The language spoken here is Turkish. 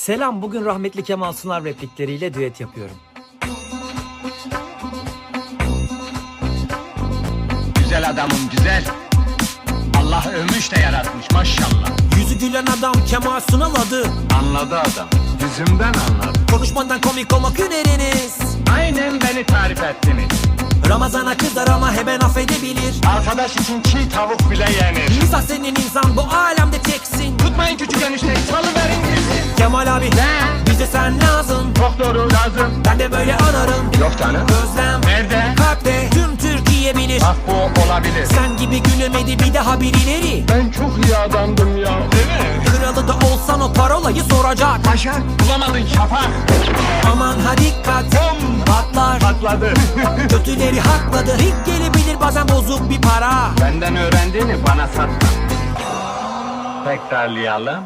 Selam, bugün rahmetli Kemal Sunar replikleriyle düet yapıyorum. Güzel adamım güzel. Allah övmüş de yaratmış maşallah. Yüzü gülen adam Kemal Sunal adı Anladı adam. Yüzümden anladı. Konuşmadan komik olmak hüneriniz Aynen beni tarif ettiniz. Ramazana kızar ama hemen affedebilir Arkadaş için çiğ tavuk bile yenir. İnsan senin insan bu alemde teksin Tutmayın küçük enişteyi. Kemal abi Ne? bize sen lazım Çok doğru lazım. Ben de böyle ararım Yok canım. Özlem Nerede? kalpte tüm Türkiye bilir Bak bu olabilir. Sen gibi gülemedi bir daha birileri Ben çok iyi adamdım ya. Değil mi? Kralı da olsan o parolayı soracak Başak bulamadın şafak. Aman ha dikkat Bom! Patlar Patladı. Kötüleri hakladı Rik gelebilir bazen bozuk bir para Benden öğrendiğini bana satma. Tekrarlayalım.